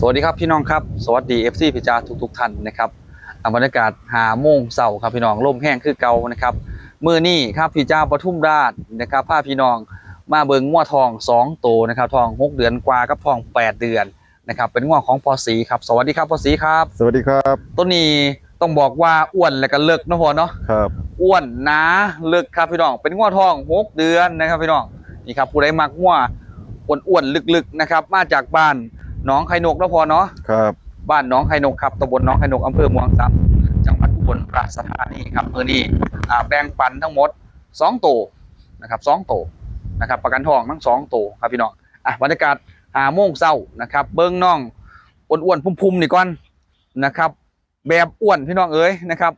สวัสดีครับพี่น้องครับ สวัสดี FC พิจาทุกทุกๆท่านนะครับอ่าบรรยากาศหาโมงเสาร์ครับพี่น้องลมแห้งคือเก่านะครับมือนี้ครับพี่จ้าปทุมราชนะครับพาพี่น้องมาเบิงงัวทอง2โตวนะครับทอง6เดือนกว่ากับทอง8เดือนนะครับเป็นงัวของพอสีครับสวัสดีครับพอสีครับ สวัสดีครับ ต้นนี้ต้องบอกว่าอ้วนและก็เลิกนะพอเนาะครับอ้วนหนาเลิกครับพี่น้อง เป็นงัวทอง6เดือนนะครับพี่น้องนี่ครับผู้ใดมักงัวอ้วนๆลึกๆนะครับมาจากบ้าน หน้องไข่นกนะพอเนาะครับบ้านหน้องไข่นกครับตำบลหน้องไข่นกอำเภอเมืองตัจังหวัดอุบลราชธานีครับเมื่อนี้อ่าแบ่งปันทั้งหมด2โตวนะครับ2โตวนะครับ ประกันทองทั้ง2โตวครับพี่น้องอะบรรยากาศหาโมงเช้านะครับ เบิ้งน้องอ้วนๆพุ่มๆนี่ก่อนนะครับ แบบอ้วนพี่น้องเอ๋ยนะครับ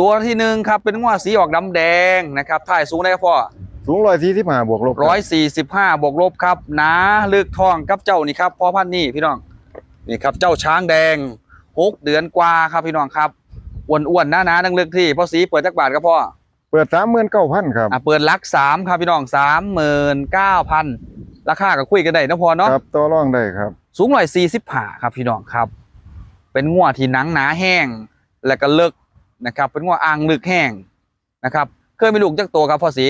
ตัวที่หนึ่งครับเป็นว่าสีออกดำแดงนะครับถ่ายสูงได้พ่อ สูงร้อยสี่สิบห้าบวกลบคร้อยสี่สิบห้าบวกลบครับหนาลึกทองกับเจ้านี่ครับพ่อพันธุ์นี่พี่น้องนี่ครับเจ้าช้างแดงหกเดือนกว่าครับพี่น้องครับอ้วนๆหน้าหนาดังลึกที่พ่อสีเปิดจักบาทครับพ่อเปิดสามหมื่นเก้าพันครับอะเปิดลักสามครับพี่น้องสามหมื่นเก้าพันราคาก็คุยกันได้นะพ่อเนาะครับต่อรองได้ครับ สูงร้อยสี่สิบห้าครับพี่น้องครับ เป็นงัวที่หนังหนาแห้งและก็เลิกนะครับ เป็นงัวอ่างลึกแห้งนะครับ เคยมีลูกจักตัวครับพ่อสี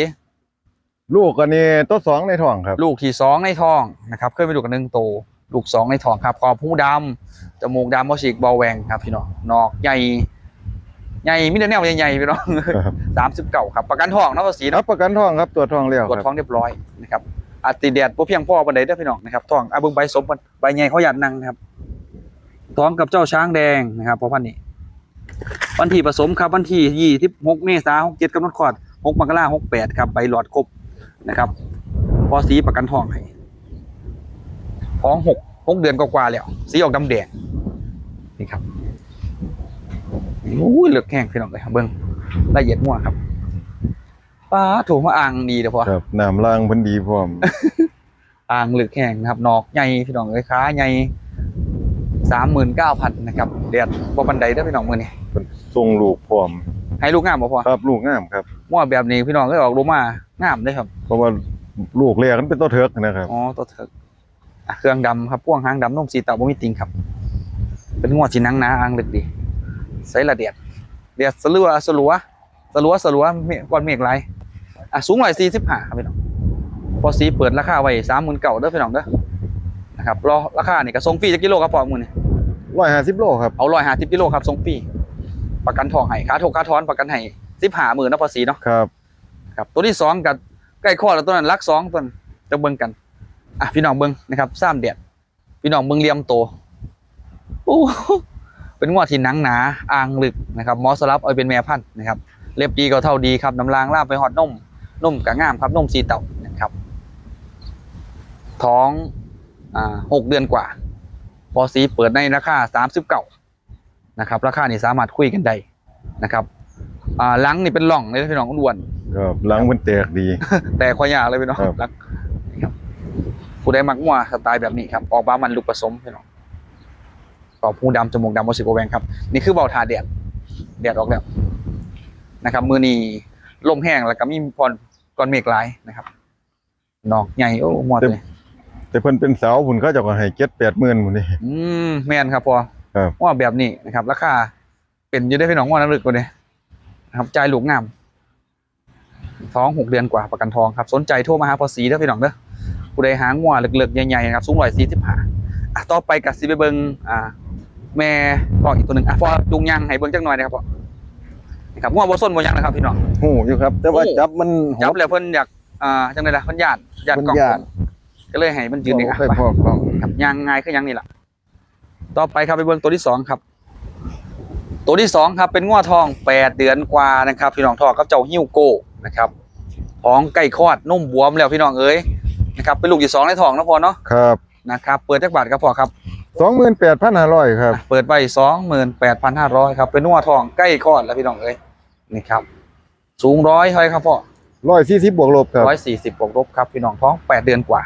ลูกกันนี่ตัวสองในท้องครับ ลูกที่สองในท้องนะครับเคยมีลูกกันหนึ่งตัวลูกสองในท้องครับคอผู้ดำจมูกดำมอฉีกเบาแหวงครับพี่น้องนอกใหญ่ใหญ่มิเตอร์แนวใหญ่ๆพี่น้องครับสามสิบเก่าครับประกันทองนะพ่อสีรัเนาะบประกันท้องครับตัวจท้องเลี้ยวตรวจคท้อรับงเรียบร้อยนะครับอัติเดียดบ่เพียงพอบันไดเด้อพี่น้องนะครับท้องอาเบิ่งใบสมบันใบใหญ่เขาหยาดนังนะครับท้องกับเจ้าช้างแดงนะครับเพราะพันนี้วันที่ผสมครับวันที่ยี่สิบหกเมษายนหกเจ็ดกำหนดคลอดหกมกราหกแปดครับใบหลอดครบ นะครับ พอสีประกันทองให้ท้องหกหกเดือนกว่าๆแล้ว สีออกดำแดงนี่ครับอุ้ยเหลือกแห้งพี่น้องเลยครับเบิ้งละเอียดมั่วครับป้าถูกมาอ่างดีเด้อพอครับน้ำล่างเพันดีพร้อมอ่างเหลือกแห้งนะครับนอกใหญ่พี่น้องเลยค้าใหญ่สามหมื่นเก้าพันนะครับเดียดบ่บันไดเด้อพี่น้องมือนี่เป็นทรงลูกพร้อมให้ลูกงามบ่พอครับลูกงามครับ มั่วแบบนี้พี่น้องก็ออกรูมางามได้อครับเพราะว่าลูกเรียกมันเป็นตัวเถิกนะครับอ๋อตัวเถิกอะเครื่องดำครับพ่วงหางดำนุ่มสีเต่าบ่มีติงครับ เป็นงวดสีนังหนาอ่างลึกดีใส่ละเดียดเดียดสลัวสลัวสลัวสลัวเมฆก้อนเมฆไหลายอะสูงร้อยสี่สิบห้าครับพี่น้องพอสีเปิดราคาไว้สามหมื่นเก่าเด้อพี่น้องเด้อนะครับรอราคานี่ก็ส่งฟรีจักกิโลครับพอมือนี่ร้อยห้าสิบโลครับเอาร้อยห้าสิบกิโลครับส่งฟรีประกันทองให้ค่าถกค่าทอนประกันให้ สิบห้าหมื่นนะภาษีเนาะครับครับตัวที่สองกับใกล้ข้อแล้วตัวนั้นลักสองตัวนั้นจะเบิ่งกันอะพี่น้องเบิ่งนะครับสามเดียดพี่น้องเบิ่งเหลี่ยมโตโอ้โหเป็นงวดที่หนังหนาอ่างลึกนะครับหมอสลับเอาไปเป็นแม่พันธุ์นะครับเล็บดีก็เท่าดีครับน้ำลางลาบไปหอดนมนมกะงามครับนมสีเต่านะครับ ท้องอ่าหกเดือนกว่า พอสีเปิดในราคาสามสิบเก้านะครับ ราคานี่สามารถคุยกันได้นะครับ อ่าหลังนี่เป็นร่องเลยนะพี่น้องอ้วนครับหลังมันแตกดี แต่ขอยาเลยพี่น้องครับรักนี่ครับผู้ใดมักงัวสไตล์แบบนี้ครับออกมามันลูกผสมพี่น้องกรอบผู้ดำจมูกดำโมสิโกแวงครับนี่คือเบาทาแดดแดดออกแล้วนะครับ มือนี้ลมแห้งแล้วก็มีพรก้อนเมฆหลายนะครับนอกใหญ่โอ้หมดเลยแต่เพิ่นเป็นสาวผุนเขาเจะก็ให้เจ็ดแปดหมื่นผุนนี่ อืมแม่นครับพอครับ ว่าแบบนี้นะครับราคาเป็นอยู่ได้พี่น้องว่าน้ำลึกกว่านี้นะ ครับจ่ายลูกงาม ท้องหกเดือนกว่าประกันทองครับสนใจโทรมาหาพอสีเด้อพี่น้องเด้อผู้ใดหางงัวเหลือกๆใหญ่ๆนะครับสูงร้อยสี่สิบห้าอะต่อไปกับซีไปเบิงอ่า แม่พ่ออีกตัวหนึ่งอะพอจุงยางให้เบิงจักหน่อยนะครับพ่อนะครับงัวบ่ส้นบ่หยังนะครับพี่น้องหูอยู่ครับ แต่ว่าโอ้จับมันหจับดแล้วเพิ่นอยากอ่าจังไดล่ะเพิ่นญาติญาติกล่องเพิ่นย้านก็เลยให้มันยืนเองอะไปไปพอกล้องครับยางง่ายคือยังนี่แหละต่อไปครับไปเบิ่งตัวที่สองครับ ตัวที่สองครับเป็นง้อทองแปดเดือนกว่านะครับ พี่น้องทองกับเจ้าฮิวโก้นะครับท้องใกล้คลอดนุ่มบวมแล้วพี่น้องเอ้ยนะครับเป็นลูกที่สองในท้องนะพอเนาะครับนะครับเปิดจักบาทครับพอครับสองหมื่นแปดพันห้าร้อยครับอะเปิดไปสองหมื่นแปดพันห้าร้อยครับเป็นง้อทองใกล้คลอดแล้วพี่น้องเอ้ยนี่ครับ สูงร้อยเท่าไหร่ครับพ่อร้อยสี่สิบบวกลบครับร้อยสี่สิบบวกลบครับพี่น้องท้องแปดเดือนกว่า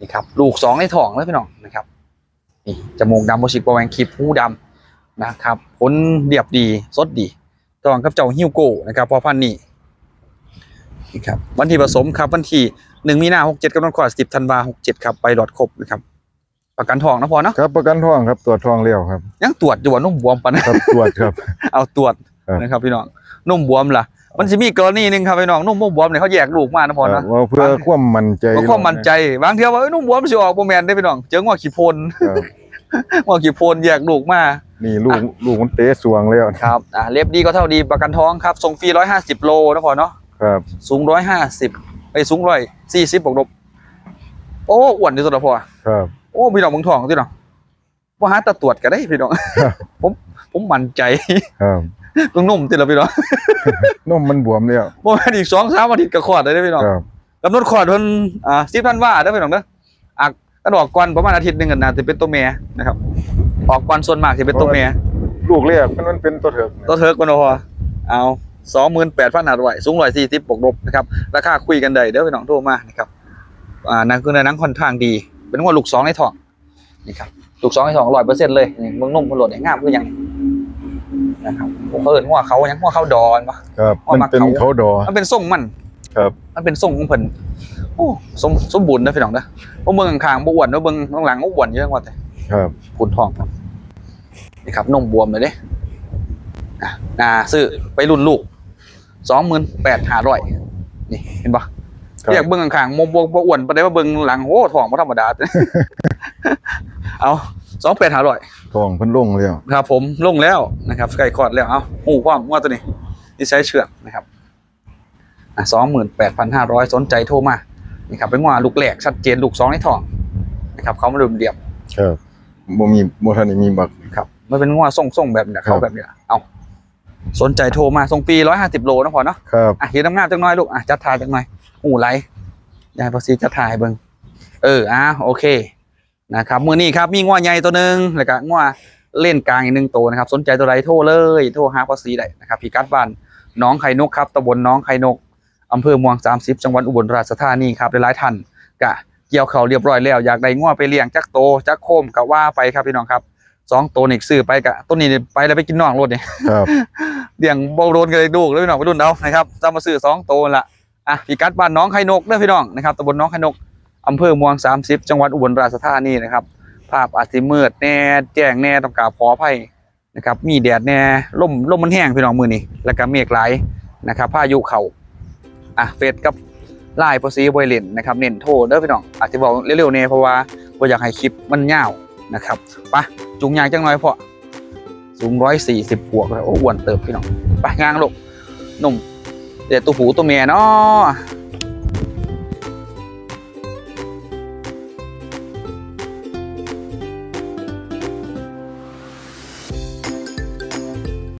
นี่ครับลูกสองในท้องแล้วพี่น้องนะครับนี่จมูกดำโมชิกโปรแวงคลิปหูดำ นะครับผลเรียบดีสดดีตองกับเจ้าฮิวโก้นะครับพอพันธุ์นี่นี่ครับวันที่ผสมครับวันที่หนึ่งมีนาหกเจ็ดกำลังขวดสิบธันวาหกเจ็ดครับไปหลอดครบนะครับไปประกันทองนะพอเนาะครับประกันทองครับตรวจทองแล้วครับ ยังตรวจอยู่ว่านุ่มบวมปะนะครับตรวจครับ เอาตรวจครับนะครับพี่น้องนุ่มบวมล่ะมันจะมีกรณีหนึ่งครับพี่น้องนุ่มบวมเนี่ยเขาแยกลูกมานะพอนะว่าเพื่อความมั่นใจเพราะความมั่นใจบางเทีว่าเอ้ยนุ่มบวมสิออกโมแมนได้พี่น้องเจอว่าขี้โพนครับว่าขี้โพนแยกลูกมา นี่ลูกลูกมันเตะสวงแล้วครับอ่าเล็บดีก็เท่าดีประกันท้องครับส่งฟรีร้อยห้าสิบโลนะพอเนาะครับสูงร้อยห้าสิบไปสูงร้อยสี่สิบบวกลบโอ้อ้วนที่สุดแล้วพอครับโอ้พี่น้องเมึงทองที่น้องว่าหาตาตรวจก็ได้พี่น้องครับผมผมมั่นใจครับตรงนุ่มติละพี่น้องนมมันบวมแล้วบ่แม่นอีกสองสามอาทิตย์ก็คลอดได้เด้อพี่น้องครับกำหนดคลอดเพิ่นอ่าสิบธันวาเด้อพี่น้องเด้ออะกระดอกก่อนประมาณอาทิตย์หนึงกันนะจะเป็นตัวเมียนะครับ ออกก่อนส่วนมากจะเป็นตัวเมียลูกแรกมันมันเป็นตัวเถิกตัวเทิร์กกันพอเอาสองหมื่นแปดพันหาร้อยสูงร้อยสี่สิบบวกลบนะครับราคาคุยกันได้เด้อพี่น้องโทรมานะครับอ่านั่นคือในหนังค่อนข้างดี เป็นว่าลูกสองในท้องนี่ครับลูกสองในท้องร้อยเปอร์เซ็นต์เลยนี่เมืองนุ่มพนโหลดเนี่ยงามคือหยังนะครับผมเขาเอินว่าเขาหยังว่าเขาดอนปะครับเอามันมาเป็นเขาเขาดอมันเป็นทรงมันครับมันเป็นทรงของเพิ่นโอ้สมสมบูรณ์นะพี่น้องนะเพราะเมืองข้างๆบ่อ้วนเนาะเบิ่งข้างหลังก็อ้วนเยอะกว่าแต่ครับพูนทองครับ นี่ครับนมบวมเลยเด้อะน่าซื้อไปรุ่นลูกสองหมื่นแปดห้าร้อยนี่เห็นปะครับเรียกเบิ่งข้างๆมบวบ่อ้วนปานใดว่าเบิ่งหลังโอ้ทองบ่ธรรมดาเอาสองแปดห้าร้อยทองเพิ่นลงแล้วครับ ผมลงแล้วนะครับใกล้คลอดแล้วเอาหูความว่าตัวนี้นี่ใช้เชือกนะครับอะสองหมื่นแปดพันห้าร้อยสนใจโทรมานี่ครับเป็นว่าลูกแหลกชัดเจนลูกสองในทองนะครับเขามาดุมเดียบครับบ่มีบ่ทันได้มีบักครับ มันเป็นงวส่งส่งแบบเนี้ยครับเขาแบบเนี้ยเอาสนใจโทรมาส่งปีร้อยห้าสิบโลนะพอเนาะครับอะเห็นน้ำงามจังน้อยลูกอะจัดทายจังหน่อยหูไรยายภาษีจัดทายเบิ่งเอออะโอเคนะครับมือนี้ครับมีงวใหญ่ตัวหนึ่งแล้วก็งวเล่นกลางอีกหนึ่งตัวนะครับ สนใจตัวใดโทรเลยโทรหาภาษีได้นะครับพี่กัดบ้านน้องไข่นกครับตำบลน้องไข่นกอำเภอเมือง30จังหวัดอุบลราชธานีครับหลายๆท่านกะเกี่ยวเขาวเรียบร้อยแล้ว อยากได้งวไปเลี้ยงจักโตจักโคมก็ว่าไปครับพี่น้องครับ สองตัวนี่ซื้อไปกะตัวนี้ไปแล้วไปกินน่องรถเนี่ยครับเลี้ยงบอลโดนกันเลยดูกเลยพี่น้องไปรุ่นเอานะครับจะมาซื้อสองตัวละอะพี่กัดบ้านน้องไข่นกเด้อพี่น้องนะครับตำบลน้องไข่นกอำเภอเมือง30จังหวัดอุบลราชธานีนะครับ ภาพอาจสิมืดแน่แจ้งแน่ต้องกราบขออภัยนะครับ มีแดดแน่ลมลมมันแห้งพี่น้องมือนี้แล้วก็เมฆหลายนะครับพายุเข่าอะเฟซกับไลน์ภาษีบริเลนนะครับเน้นโทรเด้อพี่น้องอาจจะบอกเร็วๆเนี่ยเพราะว่าบ่อยากให้คลิปมันยาวนะครับไปะ จุงยางจังน้อยพอสูงร้อยสี่สิบบวกแล้วโอ้อ้วนเติบพี่น้องไปงางลูกหนุ่มเดี๋ยวตัวผูตัวเมียเนาะ